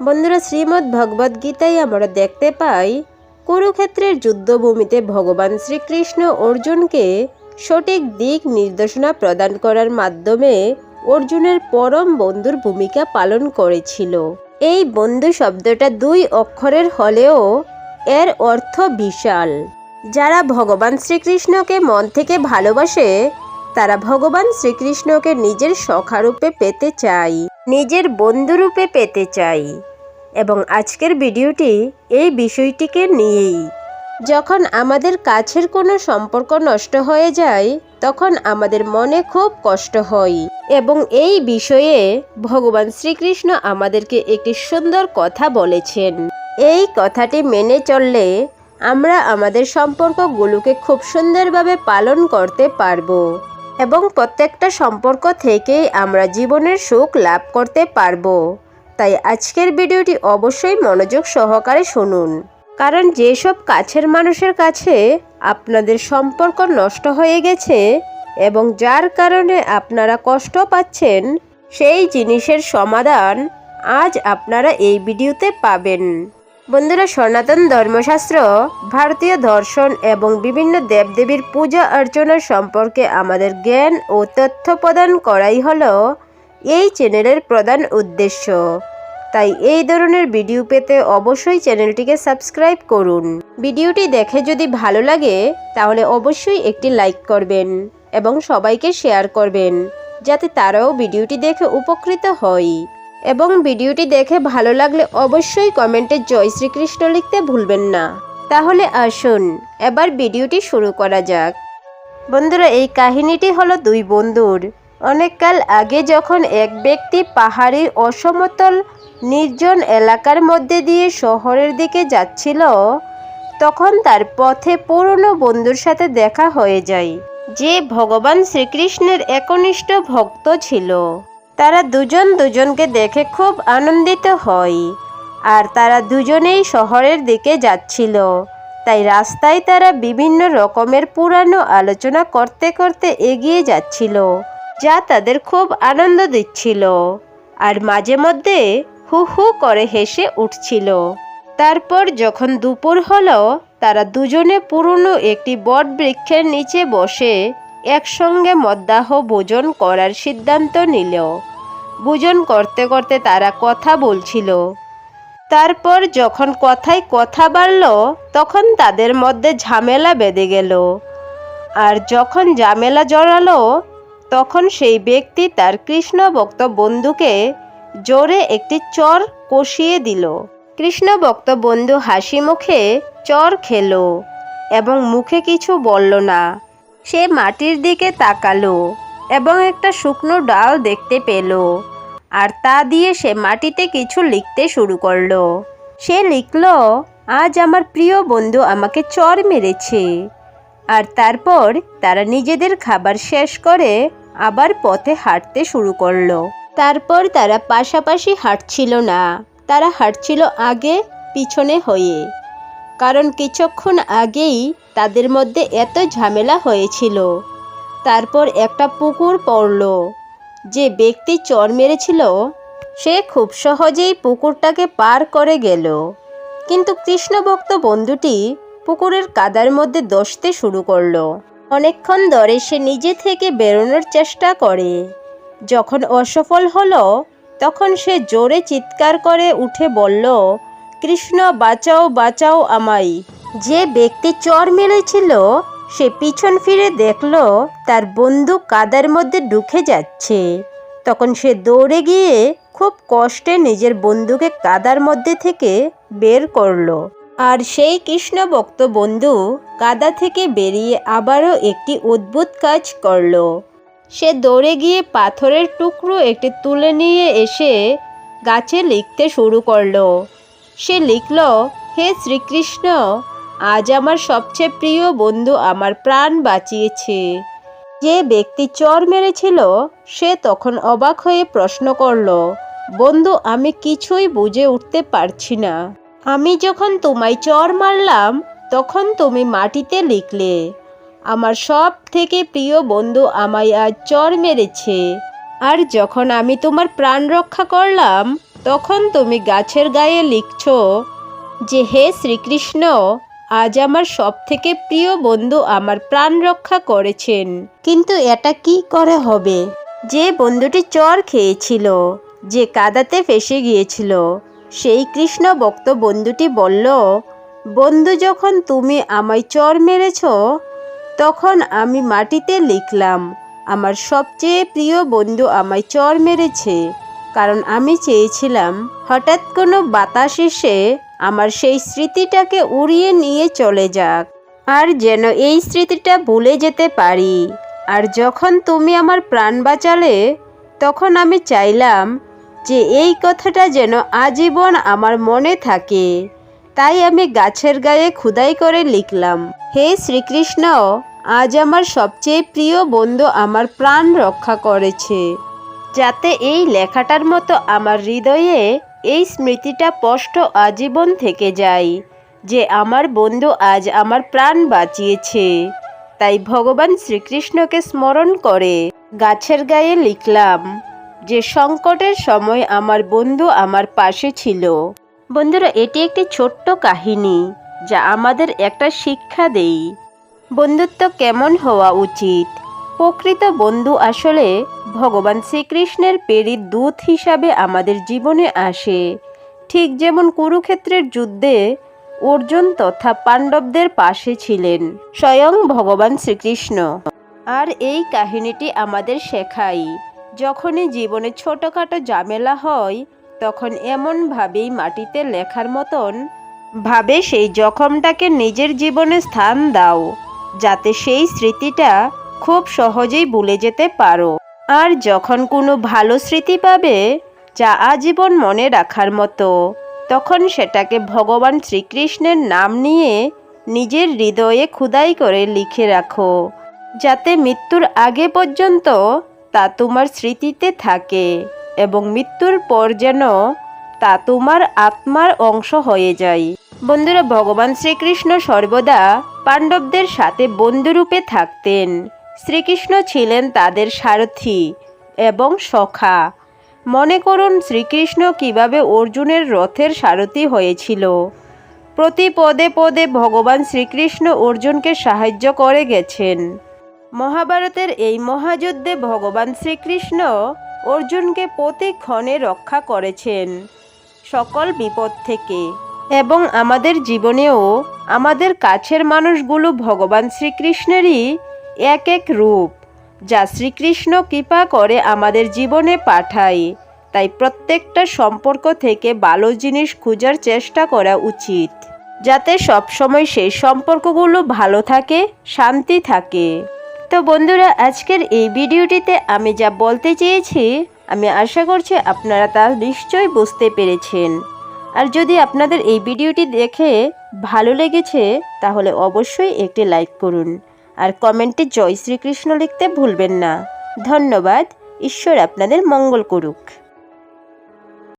বন্ধুরা, শ্রীমদ্ ভগবদ গীতায় আমরা দেখতে পাই, কুরুক্ষেত্রের যুদ্ধভূমিতে ভগবান শ্রীকৃষ্ণ অর্জুনকে সঠিক দিক নির্দেশনা প্রদান করার মাধ্যমে অর্জুনের পরম বন্ধুর ভূমিকা পালন করেছিল। এই বন্ধু শব্দটা দুই অক্ষরের হলেও এর অর্থ বিশাল। যারা ভগবান শ্রীকৃষ্ণকে মন থেকে ভালোবাসে, তারা ভগবান শ্রীকৃষ্ণকে নিজের সখারূপে পেতে চাই নিজের বন্ধুরূপে পেতে চাই। এবং আজকের ভিডিওটি এই বিষয়টিকে নিয়েই। যখন আমাদের কাছের কোনো সম্পর্ক নষ্ট হয়ে যায়, তখন আমাদের মনে খুব কষ্ট হয়। এবং এই বিষয়ে ভগবান শ্রীকৃষ্ণ আমাদেরকে একটি সুন্দর কথা বলেছেন। এই কথাটি মেনে চললে আমরা আমাদের সম্পর্কগুলোকে খুব সুন্দরভাবে পালন করতে পারব। এবং প্রত্যেকটা সম্পর্ক থেকেই আমরা জীবনের সুখ লাভ করতে পারব। তাই আজকের ভিডিওটি অবশ্যই মনোযোগ সহকারে শুনুন। কারণ যেসব কাছের মানুষের কাছে আপনাদের সম্পর্ক নষ্ট হয়ে গেছে এবং যার কারণে আপনারা কষ্ট পাচ্ছেন, সেই জিনিসের সমাধান আজ আপনারা এই ভিডিওতে পাবেন। বন্ধুরা সনাতন ধর্মশাস্ত্র, ভারতীয় দর্শন এবং বিভিন্ন দেবদেবীর পূজা অর্চনা সম্পর্কে আমাদের জ্ঞান ও তথ্য প্রদান করাই হল এই চ্যানেলের প্রধান উদ্দেশ্য। তাই এই ধরনের ভিডিও পেতে অবশ্যই চ্যানেলটিকে সাবস্ক্রাইব করুন। ভিডিওটি দেখে যদি ভালো লাগে, তাহলে অবশ্যই একটি লাইক করবেন এবং সবাইকে শেয়ার করবেন, যাতে তারাও ভিডিওটি দেখে উপকৃত হয়। এবং ভিডিওটি দেখে ভালো লাগলে অবশ্যই কমেন্টে জয় শ্রীকৃষ্ণ লিখতে ভুলবেন না। তাহলে আসুন, এবার ভিডিওটি শুরু করা যাক। বন্ধুরা, এই কাহিনীটি হলো দুই বন্ধুর। অনেককাল আগে যখন এক ব্যক্তি পাহাড়ি, অসমতল, নির্জন এলাকার মধ্যে দিয়ে শহরের দিকে যাচ্ছিল, তখন তার পথে পুরনো বন্ধুর সাথে দেখা হয়ে যায়, যে ভগবান শ্রীকৃষ্ণের একনিষ্ঠ ভক্ত ছিল। তারা দুজন দুজনকে দেখে খুব আনন্দিত হয়। আর তারা দুজনেই শহরের দিকে যাচ্ছিল। তাই রাস্তায় তারা বিভিন্ন রকমের পুরানো আলোচনা করতে করতে এগিয়ে যাচ্ছিল, যা তাদের খুব আনন্দ দিচ্ছিল। আর মাঝে মধ্যে হু হু করে হেসে উঠছিল। তারপর যখন দুপুর হলো, তারা দুজনে পুরনো একটি বট বৃক্ষের নিচে বসে একসঙ্গে মদ্যাহ ভোজন করার সিদ্ধান্ত নিল ভোজন করতে করতে তারা কথা বলছিল। তারপর যখন কথায় কথা বাড়ল, তখন তাদের মধ্যে ঝামেলা বেঁধে গেল। আর যখন ঝামেলা জড়ালো, তখন সেই ব্যক্তি তার কৃষ্ণ ভক্ত বন্ধুকে জোরে একটি চর কষিয়ে দিল। কৃষ্ণ ভক্ত বন্ধু হাসি মুখে চর খেলো এবং মুখে কিছু বলল না। সে মাটির দিকে তাকালো এবং একটা শুকনো ডাল দেখতে পেল। আর তা দিয়ে সে মাটিতে কিছু লিখতে শুরু করল। সে লিখল, আজ আমার প্রিয় বন্ধু আমাকে চর মেরেছে। আর তারপর তারা নিজেদের খাবার শেষ করে আবার পথে হাঁটতে শুরু করল। তারপর তারা পাশাপাশি হাঁটছিল না, তারা হাঁটছিল আগে পিছনে হয়ে। কারণ কিছুক্ষণ আগেই তাদের মধ্যে এত ঝামেলা হয়েছিল। তারপর একটা পুকুর পড়ল। যে ব্যক্তি চর মেরেছিল, সে খুব সহজেই পুকুরটাকে পার করে গেল। কিন্তু কৃষ্ণভক্ত বন্ধুটি পুকুরের কাদার মধ্যে দশতে শুরু করল। অনেকক্ষণ ধরে সে নিজে থেকে বেরোনোর চেষ্টা করে। যখন অসফল হলো, তখন সে জোরে চিৎকার করে উঠে বলল কৃষ্ণ, বাঁচাও বাঁচাও আমায়। যে ব্যক্তি চর মেরেছিল, সে পিছন ফিরে দেখল, তার বন্ধু কাদার মধ্যে ঢুকে যাচ্ছে। তখন সে দৌড়ে গিয়ে খুব কষ্টে নিজের বন্ধুকে কাদার মধ্যে থেকে বের করল। আর সেই কৃষ্ণ ভক্ত বন্ধু কাদা থেকে বেরিয়ে আবারও একটি অদ্ভুত কাজ করল। সে দৌড়ে গিয়ে পাথরের টুকরো একটি তুলে নিয়ে এসে গাছে লিখতে শুরু করল। সে লিখল, হে শ্রীকৃষ্ণ, আজ আমার সবচেয়ে প্রিয় বন্ধু আমার প্রাণ বাঁচিয়েছে। যে ব্যক্তি চর মেরেছিল, সে তখন অবাক হয়ে প্রশ্ন করল, বন্ধু, আমি কিছুই বুঝে উঠতে পারছি না। আমি যখন তোমায় চর মারলাম, তখন তুমি মাটিতে লিখলে, আমার সব থেকে প্রিয় বন্ধু আমায় আজ চর মেরেছে। আর যখন আমি তোমার প্রাণ রক্ষা করলাম তখন তুমি গাছের গায়ে লিখছ যে, হে শ্রীকৃষ্ণ, আজ আমার সব থেকে প্রিয় বন্ধু আমার প্রাণ রক্ষা করেছেন। কিন্তু এটা কি করে হবে? যে বন্ধুটি চর খেয়েছিল, যে কাদাতে ফেসে গিয়েছিল, সেই কৃষ্ণ ভক্ত বন্ধুটি বলল, বন্ধু, যখন তুমি আমায় চর মেরেছ, তখন আমি মাটিতে লিখলাম, আমার সবচেয়ে প্রিয় বন্ধু আমায় চর মেরেছে। কারণ আমি চেয়েছিলাম হঠাৎ কোনো বাতাস এসে আমার সেই স্মৃতিটাকে উড়িয়ে নিয়ে চলে যাক। আর যেন এই স্মৃতিটা ভুলে যেতে পারি। আর যখন তুমি আমার প্রাণ বাঁচালে, তখন আমি চাইলাম যে এই কথাটা যেন আজীবন আমার মনে থাকে। তাই আমি গাছের গায়ে খুদাই করে লিখলাম, হে শ্রীকৃষ্ণ, আজ আমার সবচেয়ে প্রিয় বন্ধু আমার প্রাণ রক্ষা করেছে। যাতে এই লেখাটার মতো আমার হৃদয়ে এই স্মৃতিটা স্পষ্ট আজীবন থেকে যায় যে আমার বন্ধু আজ আমার প্রাণ বাঁচিয়েছে। তাই ভগবান শ্রীকৃষ্ণকে স্মরণ করে গাছের গায়ে লিখলাম যে সংকটের সময় আমার বন্ধু আমার পাশে ছিল। বন্ধুরা, এটি একটি ছোট্ট কাহিনী যা আমাদের একটা শিক্ষা দেই। বন্ধুত্ব কেমন হওয়া উচিত? প্রকৃত বন্ধু আসলে ভগবান শ্রীকৃষ্ণের প্রেরিত দূত হিসাবে আমাদের জীবনে আসে। ঠিক যেমন কুরুক্ষেত্রের যুদ্ধে অর্জুন তথা পাণ্ডবদের পাশে ছিলেন, স্বয়ং ভগবান শ্রীকৃষ্ণ। আর এই কাহিনীটি আমাদের শেখাই যখনই জীবনে ছোটোখাটো ঝামেলা হয়, তখন এমনভাবেই মাটিতে লেখার মতন ভাবে সেই জখমটাকে নিজের জীবনে স্থান দাও, যাতে সেই স্মৃতিটা খুব সহজেই ভুলে যেতে পারো। আর যখন কোনো ভালো স্মৃতি পাবে, যা আজীবন মনে রাখার মতো, তখন সেটাকে ভগবান শ্রীকৃষ্ণের নাম নিয়ে নিজের হৃদয়ে খুদাই করে লিখে রাখো, যাতে মৃত্যুর আগে পর্যন্ত তা তোমার স্মৃতিতে থাকে এবং মৃত্যুর পর যেন তা তোমার আত্মার অংশ হয়ে যায়। বন্ধুরা, ভগবান শ্রীকৃষ্ণ সর্বদা পাণ্ডবদের সাথে বন্ধুরূপে থাকতেন। শ্রীকৃষ্ণ ছিলেন তাদের সারথি এবং সখা। মনে করুন শ্রীকৃষ্ণ কীভাবে অর্জুনের রথের সারথি হয়েছিল। প্রতি পদে পদে ভগবান শ্রীকৃষ্ণ অর্জুনকে সাহায্য করে গেছেন। মহাভারতের এই মহাযুদ্ধে ভগবান শ্রীকৃষ্ণ অর্জুনকে প্রতিক্ষণে রক্ষা করেছেন সকল বিপদ থেকে এবং আমাদের জীবনেও আমাদের কাছের মানুষগুলো ভগবান শ্রীকৃষ্ণেরই এক এক রূপ, যা শ্রীকৃষ্ণ কৃপা করে আমাদের জীবনে পাঠায়। তাই প্রত্যেকটা সম্পর্ক থেকে ভালো জিনিস খোঁজার চেষ্টা করা উচিত, যাতে সবসময় সেই সম্পর্কগুলো ভালো থাকে, শান্তি থাকে। তো বন্ধুরা, আজকের এই ভিডিওটিতে আমি যা বলতে চেয়েছি, আমি আশা করছি আপনারা তা নিশ্চয়ই বুঝতে পেরেছেন। আর যদি আপনাদের এই ভিডিওটি দেখে ভালো লেগেছে, তাহলে অবশ্যই একটি লাইক করুন। আর কমেন্টে জয় শ্রীকৃষ্ণ লিখতে ভুলবেন না। ধন্যবাদ। ঈশ্বর আপনাদের মঙ্গল করুক।